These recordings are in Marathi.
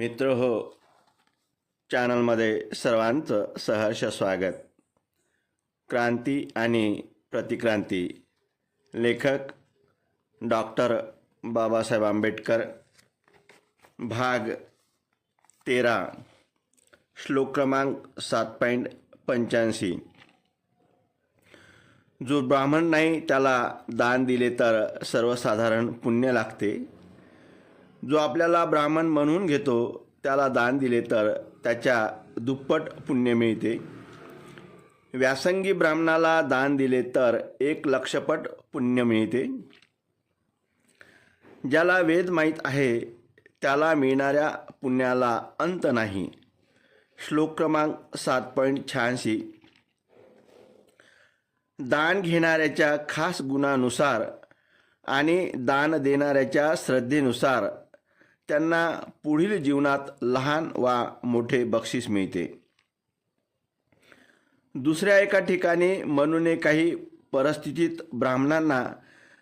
मित्र हो चॅनलमध्ये सर्वांचं सहर्ष स्वागत. क्रांती आणि प्रतिक्रांती. लेखक डॉक्टर बाबासाहेब आंबेडकर. भाग तेरा. श्लोक क्रमांक सात पॉईंट पंच्याऐंशी. जो ब्राह्मण नाही त्याला दान दिले तर सर्वसाधारण पुण्य लागते. जो आपल्याला ब्राह्मण म्हणून घेतो त्याला दान दिले तर त्याच्या दुप्पट पुण्य मिळते. व्यासंगी ब्राह्मणाला दान दिले तर एक लक्षपट पुण्य मिळते. ज्याला वेद माहीत आहे त्याला मिळणाऱ्या पुण्याला अंत नाही. श्लोक क्रमांक सात पॉईंट शहाऐंशी. दान घेणाऱ्याच्या खास गुणानुसार आणि दान देणाऱ्याच्या श्रद्धेनुसार त्यांना पुढील जीवनात लहान वा मोठे बक्षीस मिळते. दुसऱ्या एका ठिकाणी म्हणून काही परिस्थितीत ब्राह्मणांना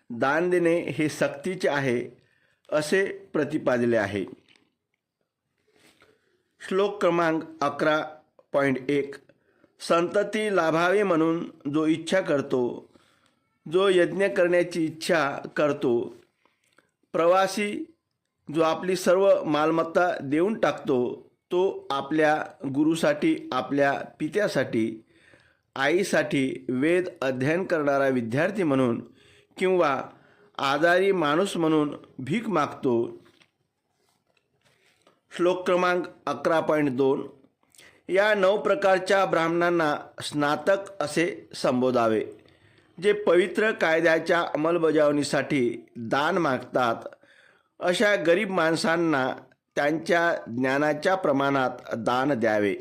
दान देणे हे सक्तीचे आहे असे प्रतिपादले आहे. श्लोक क्रमांक अकरा पॉईंट एक संतती लाभावी म्हणून जो इच्छा करतो जो यज्ञ करण्याची इच्छा करतो प्रवासी जो आपली सर्व मालमत्ता देऊन टाकतो तो आपल्या गुरुसाठी आपल्या पित्यासाठी आईसाठी वेद अध्ययन करणारा विद्यार्थी म्हणून किंवा आजारी माणूस म्हणून भीक मागतो. श्लोक क्रमांक अकरा पॉईंट दोन. या नऊ प्रकारच्या ब्राह्मणांना स्नातक असे संबोधावे जे पवित्र कायद्याच्या अंमलबजावणीसाठी दान मागतात. अशा गरीब माणसांना त्यांच्या ज्ञानाच्या प्रमाणात दान द्यावे.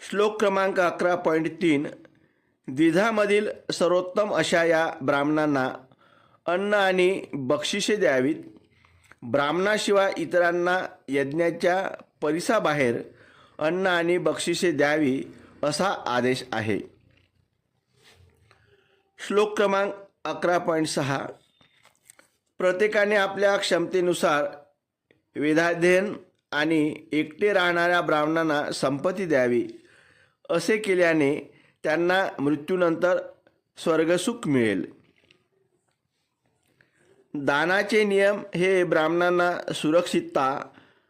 श्लोक क्रमांक अकरा पॉईंट तीन द्विधामधील सर्वोत्तम अशा या ब्राह्मणांना अन्न आणि बक्षिसे द्यावीत. ब्राह्मणाशिवाय इतरांना यज्ञाच्या परिसाबाहेर अन्न आणि बक्षिसे द्यावी असा आदेश आहे. श्लोक क्रमांक अकरा पॉईंट सहा प्रत्येकाने आपल्या क्षमतेनुसार वेदाध्ययन आणि एकटे राहणाऱ्या ब्राह्मणांना संपत्ती द्यावी असे केल्याने त्यांना मृत्यूनंतर स्वर्गसुख मिळेल. दानाचे नियम हे ब्राह्मणांना सुरक्षितता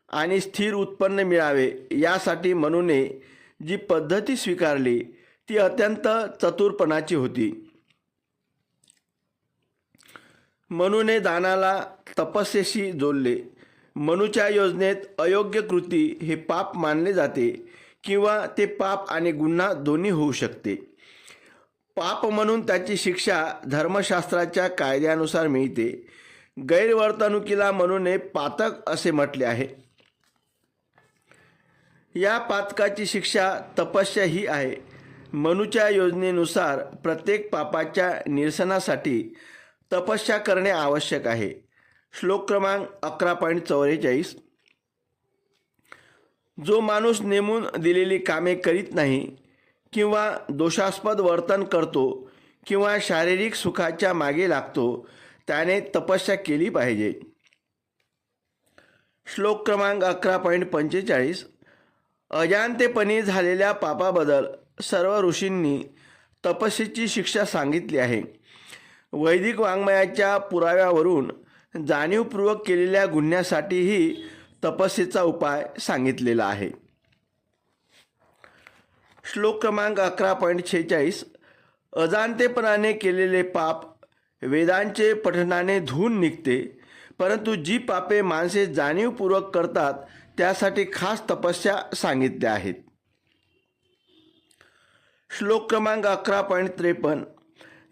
आणि स्थिर उत्पन्न मिळावे यासाठी म्हणूने जी पद्धती स्वीकारली ती अत्यंत चतुरपणाची होती. मनुने दानाला तपस्येशी जोडले. मनुच्या योजनेत अयोग्य कृती हे पाप मानले जाते किंवा ते पाप आणि गुन्हा दोन्ही होऊ शकते. पाप म्हणून त्याची शिक्षा धर्मशास्त्राच्या कायद्यानुसार मिळते. गैरवर्तणुकीला मनूने पातक असे म्हटले आहे. या पातकाची शिक्षा तपस्या ही आहे. मनुच्या योजनेनुसार प्रत्येक पापाच्या निरसनासाठी तपस्या करणे आवश्यक आहे. श्लोक क्रमांक अकरा पॉईंट चौवेचाळीस जो माणूस नेमून दिलेली कामे करीत नाही किंवा दोषास्पद वर्तन करतो किंवा शारीरिक सुखाच्या मागे लागतो त्याने तपस्या केली पाहिजे. श्लोक क्रमांक अकरा पॉईंट पंचेचाळीस. अजाणतेपणी झालेल्या पापाबद्दल सर्व ऋषींनी तपस्येची शिक्षा सांगितली आहे. वैदिक वाङ्मयाच्या पुराव्यावरून जाणीवपूर्वक केलेल्या गुन्ह्यासाठीही तपस्येचा उपाय सांगितलेला आहे. श्लोक क्रमांक अकरा पॉईंट शेहेचाळीस अजाणतेपणाने केलेले पाप वेदांचे पठणाने धुवून निघते परंतु जी पापे माणसे जाणीवपूर्वक करतात त्यासाठी खास तपस्या सांगितल्या आहेत. श्लोक क्रमांक अकरा पॉईंट त्रेपन्न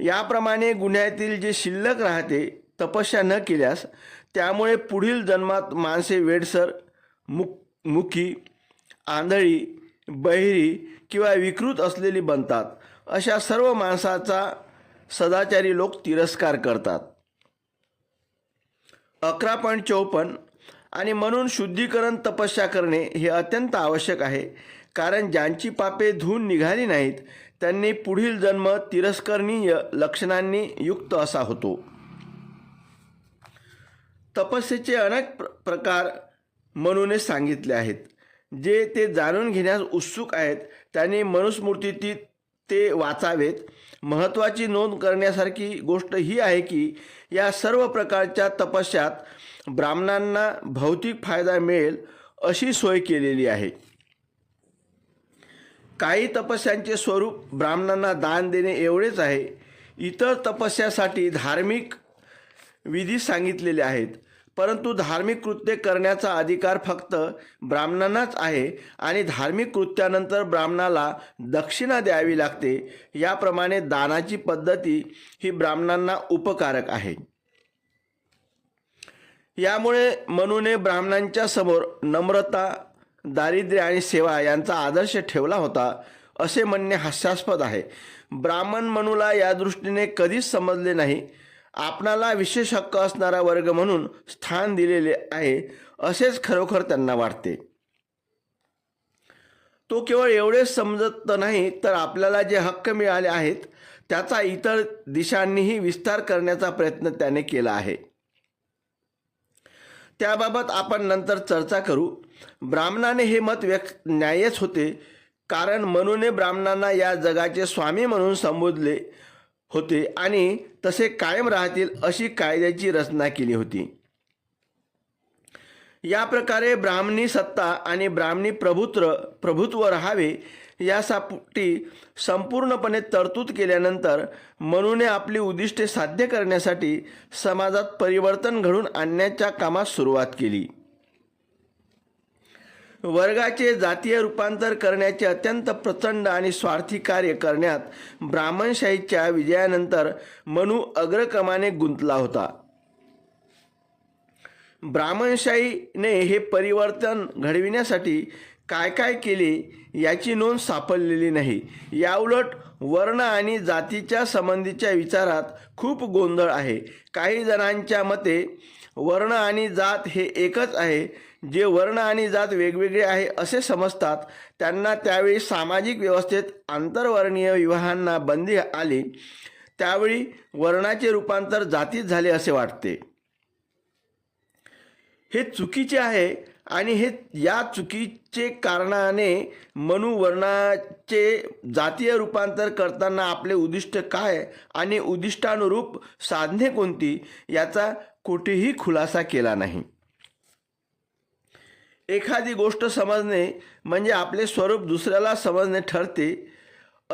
याप्रमाणे गुन्ह्यातील जे शिल्लक राहते तपस्या न केल्यास त्यामुळे पुढील जन्मात माणसे वेडसर मुक मुखी आंधळी बहिरी किंवा विकृत असलेली बनतात. अशा सर्व माणसाचा सदाचारी लोक तिरस्कार करतात. अकरा पॉईंट चौपन्न आणि म्हणून शुद्धीकरण तपस्या करणे हे अत्यंत आवश्यक आहे. कारण ज्यांची पापे धुवून निघाली नाहीत त्यांनी पुढील जन्म तिरस्करणीय लक्षणांनी युक्त असा होतो. तपस्येचे अनेक प्र प्रकार मनूने सांगितले आहेत. जे ते जाणून घेण्यास उत्सुक आहेत त्यांनी मनुस्मृतीतील ते वाचावेत. महत्त्वाची नोंद करण्यासारखी गोष्ट ही आहे की या सर्व प्रकारच्या तपस्यात ब्राह्मणांना भौतिक फायदा मिळेल अशी सोय केलेली आहे. काही तपस्यांचे स्वरूप ब्राह्मणांना दान देणे एवढेच आहे. इतर तपस्यासाठी धार्मिक विधी सांगितलेले आहेत. परंतु धार्मिक कृत्य करण्याचा अधिकार फक्त ब्राह्मणांनाच आहे आणि धार्मिक कृत्यानंतर ब्राह्मणाला दक्षिणा द्यावी लागते. याप्रमाणे दानाची पद्धती ही ब्राह्मणांना उपकारक आहे. यामुळे मनूने ब्राह्मणांच्या समोर नम्रता दारिद्र्य आणि सेवा यांचा आदर्श ठेवला होता असे म्हणणे हास्यास्पद आहे. ब्राह्मण मनूला या दृष्टीने कधीच समजले नाही. आपणाला विशेष हक्क असणारा वर्ग म्हणून स्थान दिलेले आहे असेच खरोखर त्यांना वाटते. तो केवळ एवढेच समजत नाही तर आपल्याला जे हक्क मिळाले आहेत त्याचा इतर दिशांनीही विस्तार करण्याचा प्रयत्न त्याने केला आहे. त्याबाबत आपण नंतर चर्चा करू. ब्राह्मणाने हे मत व्यक्त न्यायच होते. कारण मनूने ब्राह्मणांना या जगाचे स्वामी म्हणून संबोधले होते आणि तसे कायम राहतील अशी कायद्याची रचना केली होती. या प्रकारे ब्राह्मणी सत्ता आणि ब्राह्मणी प्रभुत्व प्रभुत्व राहावे यासाठी संपूर्णपणे तरतूद केल्यानंतर मनूने आपली उद्दिष्टे साध्य करण्यासाठी समाजात परिवर्तन घडून आणण्याच्या कामास सुरुवात केली. वर्गाचे जातीय रूपांतर करण्याचे अत्यंत प्रचंड आणि स्वार्थी कार्य करण्यात ब्राह्मणशाहीच्या विजयानंतर मनू अग्रक्रमाने गुंतला होता. ब्राह्मणशाहीने हे परिवर्तन घडविण्यासाठी काय काय केले याची नोंद सापडलेली नाही. याउलट वर्ण आणि जातीच्या संबंधीच्या विचारात खूप गोंधळ आहे. काही जणांच्या मते वर्ण आणि जात हे एकच आहे. जे वर्ण आणि जात वेगवेगळे आहे असे समजतात. त्यांना त्यावेळी सामाजिक व्यवस्थेत आंतरवर्णीय विवाहांना बंदी आली. त्यावेळी वर्णाचे रूपांतर जातीत झाले असे वाटते. हे चुकीचे आहे. आणि हे या चुकीचे कारणाने मनु वर्णाचे जातीय रूपांतर करताना आपले उद्दिष्ट काय आणि उद्दिष्टानुरूप साधने कोणती याचा कुठेही खुलासा केला नाही. एखादी गोष्ट समजणे म्हणजे आपले स्वरूप दुसऱ्याला समजणे ठरते.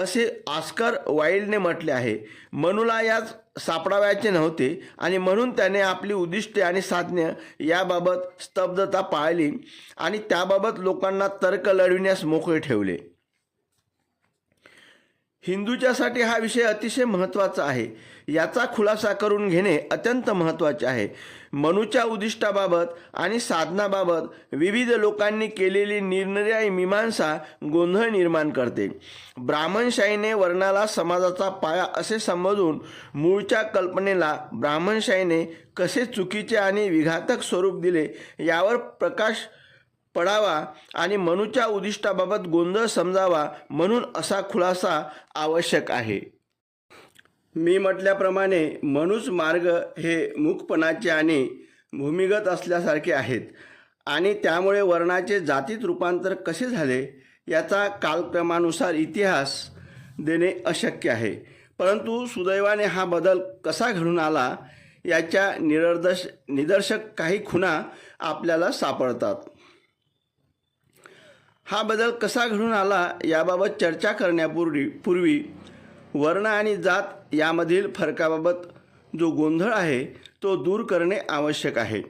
असे आस्कर वाईल्डने म्हटले आहे. मनूला याच सापडावयाचे नव्हते आणि म्हणून त्याने आपली उद्दिष्टे आणि साधने याबाबत स्तब्धता पाळली आणि त्याबाबत लोकांना तर्क लढविण्यास मोकळे ठेवले. हिंदूच्यासाठी हा विषय अतिशय महत्त्वाचा आहे. याचा खुलासा करून घेणे अत्यंत महत्त्वाचे आहे. मनूच्या उद्दिष्टाबाबत आणि साधनाबाबत विविध लोकांनी केलेली निरनिराळी मीमांसा गोंधळ निर्माण करते. ब्राह्मणशाहीने वर्णाला समाजाचा पाया असे संबोधून मूळच्या कल्पनेला ब्राह्मणशाहीने कसे चुकीचे आणि विघातक स्वरूप दिले यावर प्रकाश पडावा आणि मनूच्या उद्दिष्टाबाबत गोंधळ समजावा म्हणून असा खुलासा आवश्यक आहे. मी म्हटल्याप्रमाणे मनुज मार्ग हे मुखपणाचे आणि भूमिगत असल्यासारखे आहेत. आणि त्यामुळे वर्णाचे जातीत रूपांतर कसे झाले याचा कालक्रमानुसार इतिहास देणे अशक्य आहे. परंतु सुदैवाने हा बदल कसा घडून आला याच्या निरदर्श निदर्शक काही खुणा आपल्याला सापडतात. हा बदल कसा घडून आला याबाबत चर्चा करण्यापूर्वी पूर्वी वर्ण आणि जात यामधील फरकाबाबत जो गोंधळ आहे तो दूर करणे आवश्यक आहे.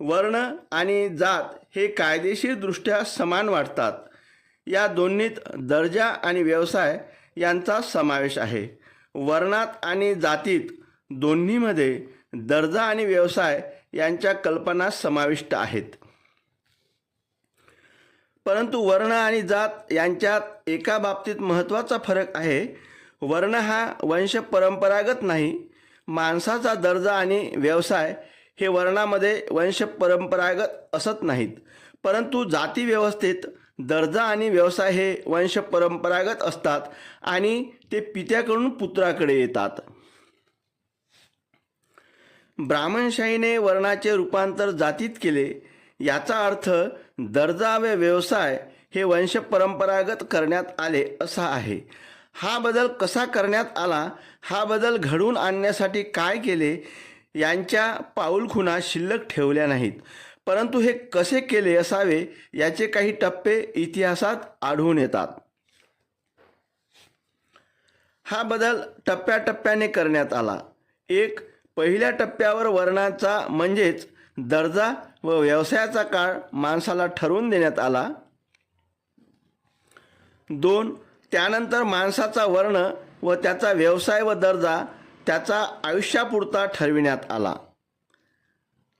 वर्ण आणि जात हे कायदेशीरदृष्ट्या समान वाटतात. या दोन्हीत दर्जा आणि व्यवसाय यांचा समावेश आहे. वर्णात आणि जातीत दोन्हीमध्ये दर्जा आणि व्यवसाय यांच्या कल्पना समाविष्ट आहेत. परंतु वर्ण आणि जात यांच्यात एका बाबतीत महत्त्वाचा फरक आहे वर्ण हा वंश परंपरागत नाही. माणसाचा दर्जा आणि व्यवसाय हे वर्णामध्ये वंश परंपरागत असत नाहीत. परंतु जाती व्यवस्थेत दर्जा आणि व्यवसाय हे वंश परंपरागत असतात आणि ते पित्याकडून पुत्राकडे येतात. ब्राह्मणशाहीने वर्णाचे रूपांतर जातीत केले. याचा अर्थ दर्जा व व्यवसाय हे वंश परंपरागत करण्यात आले असा आहे. हा बदल कसा करण्यात आला? हा बदल घडवून आणण्यासाठी काय केले? यांच्या पाऊलखुणा शिल्लक ठेवल्या नाहीत. परंतु हे कसे केले असावे? याचे काही टप्पे इतिहासात आढळून येतात. हा बदल टप्प्याटप्प्याने करण्यात आला. एक पहिल्या टप्प्यावर वर्णाचा म्हणजेच दर्जा व व्यवसायाचा काळ माणसाला ठरवून देण्यात आला. दोन त्यानंतर माणसाचा वर्ण व त्याचा व्यवसाय व दर्जा त्याचा आयुष्यापुरता ठरविण्यात आला.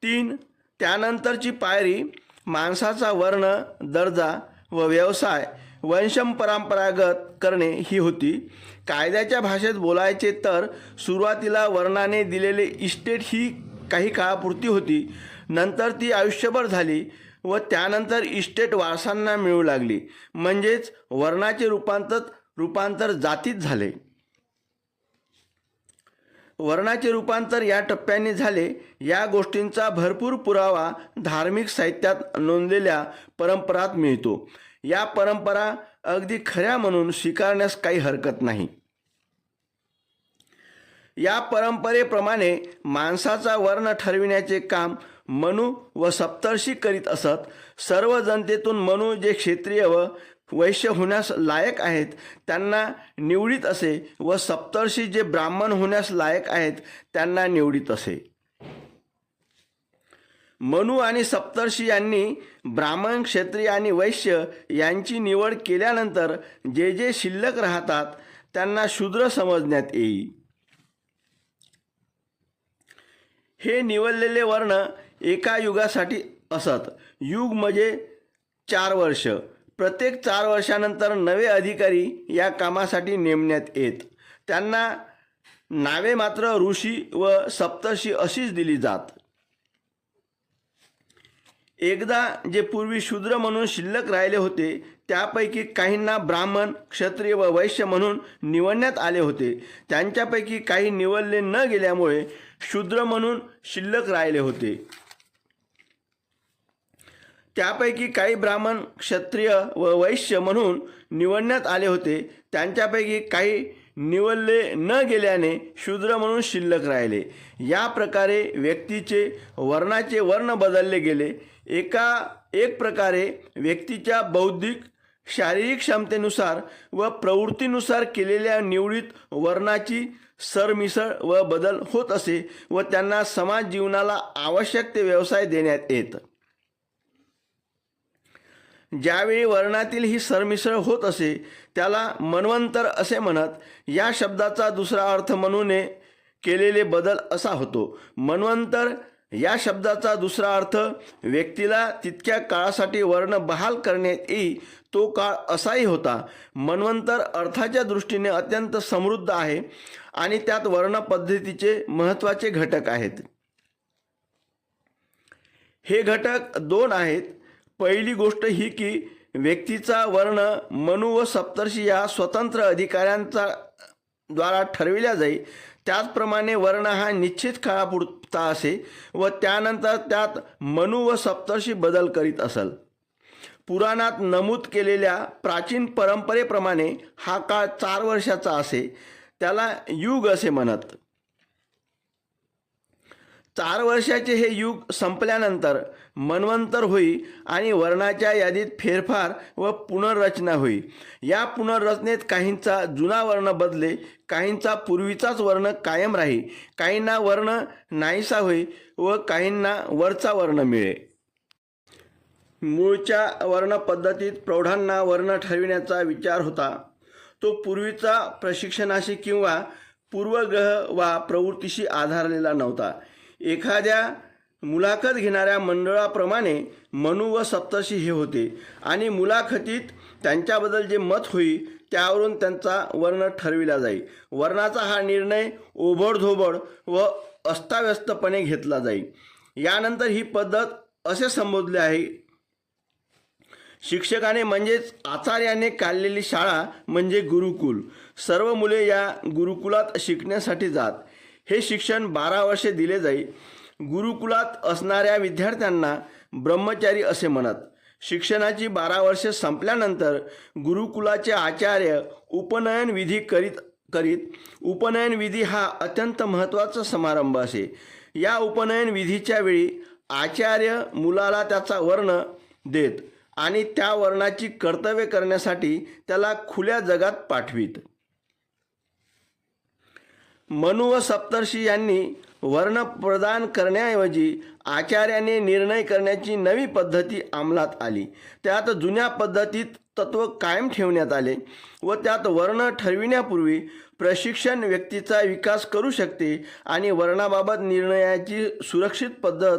तीन त्यानंतरची पायरी माणसाचा वर्ण दर्जा व व्यवसाय वंशम परंपरागत करणे ही होती. कायद्याच्या भाषेत बोलायचे तर सुरुवातीला वर्णाने दिलेले इस्टेट ही काही काळापुरती होती. नंतर ती आयुष्यभर झाली. व त्यानंतर इस्टेट वारसांना मिळू लागली. म्हणजेच वर्णाचे रूपांतर रूपांतर जातीत झाले. वर्णाचे रूपांतर या टप्प्याने झाले. या गोष्टींचा भरपूर पुरावा धार्मिक साहित्यात नोंदलेल्या परंपरात मिळतो. या परंपरा अगदी खऱ्या म्हणून स्वीकारण्यास काही हरकत नाही. या परंपरेप्रमाणे माणसाचा वर्ण ठरविण्याचे काम मनु व सप्तर्षी करीत असत. सर्व जनतेतून मनु जे क्षेत्रीय व वैश्य होण्यास लायक आहेत त्यांना निवडीत असे व सप्तर्षी जे ब्राह्मण होण्यास लायक आहेत त्यांना निवडीत असे. मनु आणि सप्तर्षी यांनी ब्राह्मण क्षेत्रीय आणि वैश्य यांची निवड केल्यानंतर जे जे शिल्लक राहतात त्यांना शूद्र समजण्यात येईल. हे निवडलेले वर्ण एका युगासाठी असत. युग म्हणजे चार वर्ष. प्रत्येक चार वर्षानंतर नवे अधिकारी या कामासाठी नेमण्यात येत. त्यांना नावे मात्र ऋषी व सप्तर्षी अशीच दिली जात. एकदा जे पूर्वी शूद्र म्हणून शिल्लक राहिले होते त्यापैकी काहींना ब्राह्मण क्षत्रिय व वैश्य म्हणून निवडण्यात आले होते. त्यांच्यापैकी काही निवडले न गेल्यामुळे शूद्र म्हणून शिल्लक राहिले होते. त्यापैकी काही ब्राह्मण क्षत्रिय व वैश्य म्हणून निवडण्यात आले होते. त्यांच्यापैकी काही निवडले न गेल्याने शूद्र म्हणून शिल्लक राहिले. या प्रकारे व्यक्तीचे वर्णाचे वर्ण बदलले गेले. एका एक प्रकारे व्यक्तीच्या बौद्धिक शारीरिक क्षमतेनुसार व प्रवृत्तीनुसार केलेल्या निवडीत वर्णाची सरमिसळ व बदल होत असे व त्यांना समाज जीवनाला आवश्यक ते व्यवसाय देण्यात येत. ज्यावेळी वर्णातील ही सरमिसळ होत असे त्याला मन्वंतर असे म्हणत या शब्दाचा दुसरा अर्थ म्हणूने केलेले बदल असा होतो. मन्वंतर या शब्दाचा दुसरा अर्थ व्यक्तीला तितक्या काळासाठी वर्ण बहाल करण्यात येई तो काळ असाही होता. मन्वंतर अर्थाच्या दृष्टीने अत्यंत समृद्ध आहे आणि त्यात वर्ण पद्धतीचे महत्त्वाचे घटक आहेत. हे घटक दोन आहेत. पहिली गोष्ट ही की व्यक्तीचा वर्ण मनु व सप्तर्षी या स्वतंत्र अधिकाऱ्यांचा द्वारा ठरविल्या जाई. त्याचप्रमाणे वर्ण हा निश्चित काळापुरता असे व त्यानंतर त्यात मनु व सप्तर्षी बदल करीत असल. पुराणात नमूद केलेल्या प्राचीन परंपरेप्रमाणे हा काळ चार वर्षाचा असे. त्याला युग असे म्हणत. चार वर्षाचे हे युग संपल्यानंतर मन्वंतर होई आणि वर्णाच्या यादीत फेरफार व पुनर्रचना होई. या पुनर्रचनेत काहींचा जुना वर्ण बदले काहींचा पूर्वीचाच वर्ण कायम राही काहींना वर्ण नाहीसा होई व काहींना वरचा वर्ण मिळे. मूळच्या वर्णपद्धतीत प्रौढांना वर्ण ठरविण्याचा विचार होता. तो पूर्वीचा प्रशिक्षणाशी किंवा पूर्वग्रह वा प्रवृत्तीशी आधारलेला नव्हता. एखाद्या मुलाखत घेणाऱ्या मंडळाप्रमाणे मनु व सप्तर्षी हे होते. आणि मुलाखतीत त्यांच्याबद्दल जे मत होई त्यावरून त्यांचा वर्ण ठरविला जाई. वर्णाचा हा निर्णय ओबडधोबड व अस्ताव्यस्तपणे घेतला जाई. यानंतर ही पद्धत असे संबोधले आहे. शिक्षकाने म्हणजेच आचार्याने काढलेली शाळा म्हणजे गुरुकुल. सर्व मुले या गुरुकुलात शिकण्यासाठी जात. हे शिक्षण बारा वर्षे दिले जाई. गुरुकुलात असणाऱ्या विद्यार्थ्यांना ब्रह्मचारी असे म्हणत. शिक्षणाची बारा वर्षे संपल्यानंतर गुरुकुलाचे आचार्य उपनयन विधी करीत करीत उपनयन विधी हा अत्यंत महत्त्वाचा समारंभ असे. या उपनयन विधीच्या वेळी आचार्य मुलाला त्याचा वर्ण देत आणि त्या वर्णाची कर्तव्य करण्यासाठी त्याला खुल्या जगात पाठवीत. मनु व सप्तर्षी यांनी वर्ण प्रदान करण्याऐवजी आचार्याने निर्णय करण्याची नवी पद्धती अंमलात आली. त्यात जुन्या पद्धतीत तत्व कायम ठेवण्यात आले व त्यात वर्ण ठरविण्यापूर्वी प्रशिक्षण व्यक्तीचा विकास करू शकते आणि वर्णाबाबत निर्णयाची सुरक्षित पद्धत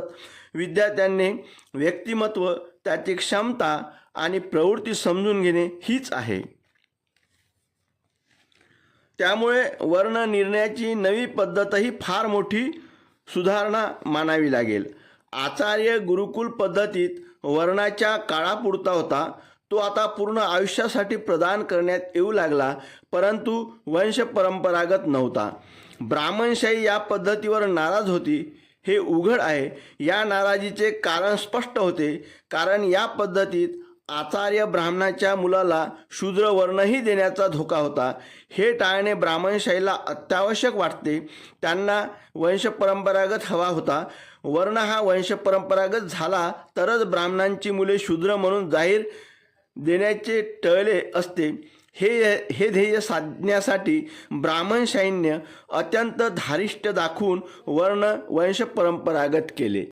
विद्यार्थ्यांनी व्यक्तिमत्व त्याची क्षमता आणि प्रवृत्ती समजून घेणे हीच आहे. त्यामुळे वर्ण निर्णयाची नवी पद्धतही फार मोठी सुधारणा मानावी लागेल. आचार्य गुरुकुल पद्धतीत वर्णाच्या काळापुरता होता तो आता पूर्ण आयुष्यासाठी प्रदान करण्यात येऊ लागला परंतु वंश परंपरागत नव्हता. ब्राह्मणशाही या पद्धतीवर नाराज होती हे उघड आहे. या नाराजीचे कारण स्पष्ट होते कारण या पद्धतीत आचार्य ब्राह्मणाच्या मुलाला शूद्र वर्णही देण्याचा धोका होता. हे टाळणे ब्राह्मणशाहीला अत्यावश्यक वाटते. त्यांना वंशपरंपरागत हवा होता. वर्ण हा वंशपरंपरागत झाला तरच ब्राह्मणांची मुले शूद्र म्हणून जाहीर देण्याचे टळले असते. हे हे ध्येय साधण्यासाठी ब्राह्मण सैन्य अत्यंत धारिष्ट दाखवून वर्ण वंशपरंपरागत केले.